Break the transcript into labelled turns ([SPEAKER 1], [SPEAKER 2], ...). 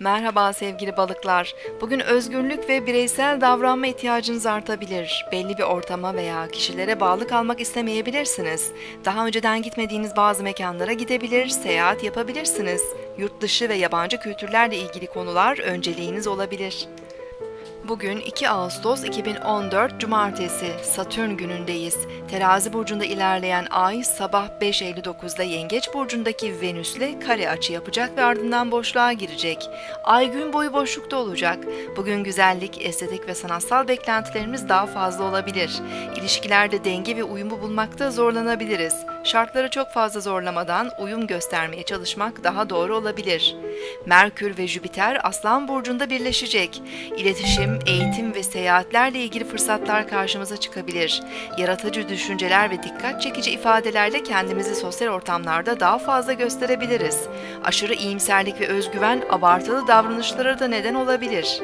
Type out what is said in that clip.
[SPEAKER 1] Merhaba sevgili balıklar. Bugün özgürlük ve bireysel davranma ihtiyacınız artabilir. Belli bir ortama veya kişilere bağlı kalmak istemeyebilirsiniz. Daha önceden gitmediğiniz bazı mekanlara gidebilir, seyahat yapabilirsiniz. Yurt dışı ve yabancı kültürlerle ilgili konular önceliğiniz olabilir. Bugün 2 Ağustos 2014 Cumartesi Satürn günündeyiz. Terazi burcunda ilerleyen ay sabah 5.59'da Yengeç burcundaki Venüs'le kare açı yapacak ve ardından boşluğa girecek. Ay gün boyu boşlukta olacak. Bugün güzellik, estetik ve sanatsal beklentilerimiz daha fazla olabilir. İlişkilerde denge ve uyumu bulmakta zorlanabiliriz. Şartları çok fazla zorlamadan uyum göstermeye çalışmak daha doğru olabilir. Merkür ve Jüpiter Aslan burcunda birleşecek. İletişim, eğitim ve seyahatlerle ilgili fırsatlar karşımıza çıkabilir. Yaratıcı düşünceler ve dikkat çekici ifadelerle kendimizi sosyal ortamlarda daha fazla gösterebiliriz. Aşırı iyimserlik ve özgüven abartılı davranışlara da neden olabilir.